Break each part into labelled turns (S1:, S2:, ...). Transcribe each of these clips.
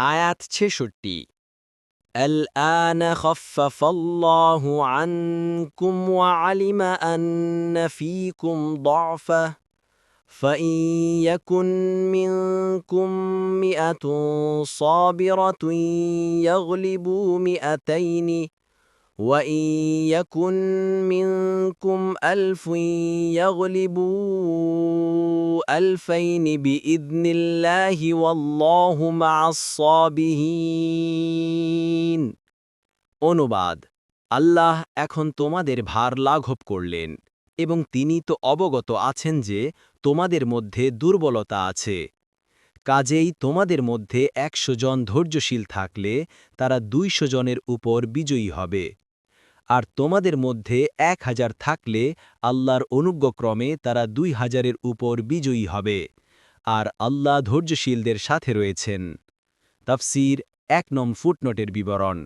S1: آيات تشيشوتي. الآن خفف الله عنكم وعلم أن فيكم ضعفة فإن يكن منكم مئة صابرة يغلبوا مئتين وإن يكن منكم ألف يغلبوا ألفين بإذن الله والله مع الصابرين অনুবাদ আল্লাহ এখন তোমাদের ভার লাঘব করলেন এবং তিনি তো অবগত আছেন যে তোমাদের মধ্যে দুর্বলতা আছে কাজেই তোমাদের মধ্যে একশো জন ধৈর্যশীল থাকলে তারা দুইশো জনের উপর বিজয়ী হবে আর তোমাদের মধ্যে এক হাজার থাকলে আল্লাহর অনুজ্ঞক্রমে তারা দুই হাজারের উপর বিজয়ী হবে। আর আল্লাহ ধৈর্যশীলদের সাথে রয়েছেন। তাফসির এক নম ফুটনোটের বিবরণ।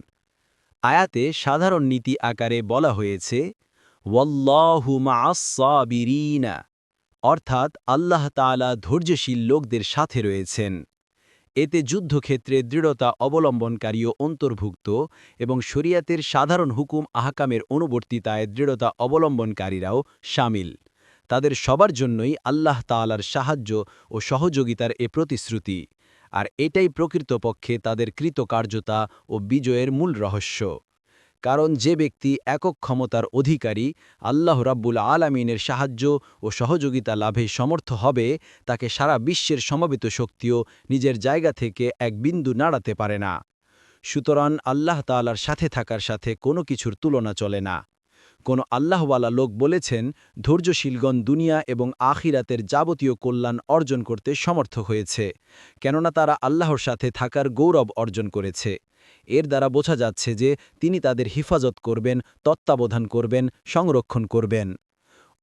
S1: আয়াতে সাধারণ নীতি আকারে বলা হয়েছে অর্থাৎ আল্লাহ তাআলা ধৈর্যশীল লোকদের সাথে রয়েছেন। এতে যুদ্ধক্ষেত্রে দৃঢ়তা অবলম্বনকারীও অন্তর্ভুক্ত এবং শরিয়াতের সাধারণ হুকুম আহকামের অনুবর্তিতায় দৃঢ়তা অবলম্বনকারীরাও সামিল। তাদের সবার জন্যই আল্লাহ তালার সাহায্য ও সহযোগিতার এ প্রতিশ্রুতি। আর এটাই প্রকৃতপক্ষে তাদের কৃতকার্যতা ও বিজয়ের মূল রহস্য। কারণ যে ব্যক্তি একক ক্ষমতার অধিকারী, আল্লাহ রাব্বুল আলামিনের সাহায্য ও সহযোগিতা লাভে সমর্থ হবে, তাকে সারা বিশ্বের সমবেত শক্তিও নিজের জায়গা থেকে এক বিন্দু নাড়াতে পারে না। সুতরাং আল্লাহ তালার সাথে থাকার সাথে কোনো কিছুর তুলনা চলে না। কোন আল্লাহওয়ালা লোক বলেছেন, ধৈর্যশীলগণ দুনিয়া এবং আখিরাতের যাবতীয় কল্যাণ অর্জন করতে সমর্থ হয়েছে, কেননা তারা আল্লাহর সাথে থাকার গৌরব অর্জন করেছে। এর দ্বারা বোঝা যাচ্ছে যে তিনি তাদের হিফাজত করবেন, তত্ত্বাবধান করবেন, সংরক্ষণ করবেন।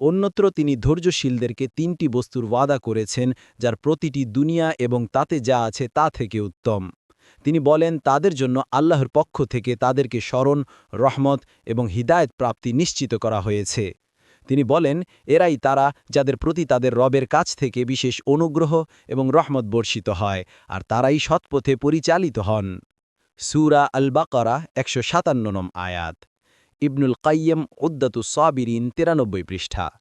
S1: অন্যত্র তিনি ধৈর্যশীলদেরকে তিনটি বস্তুর ওয়াদা করেছেন, যার প্রতিটি দুনিয়া এবং তাতে যা আছে তা থেকে উত্তম। তিনি বলেন, তাদের জন্য আল্লাহর পক্ষ থেকে তাদেরকে স্মরণ, রহমত এবং হিদায়ত প্রাপ্তি নিশ্চিত করা হয়েছে। তিনি বলেন, এরাই তারা যাদের প্রতি তাদের রবের কাছ থেকে বিশেষ অনুগ্রহ এবং রহমত বর্ষিত হয়, আর তারাই সৎপথে পরিচালিত হন। সুরা আল বাকরা একশো সাতান্ন নম আয়াত। ইবনুল কাইয়ম উদ্দাতু সাবিরিন তিরানব্বই পৃষ্ঠা।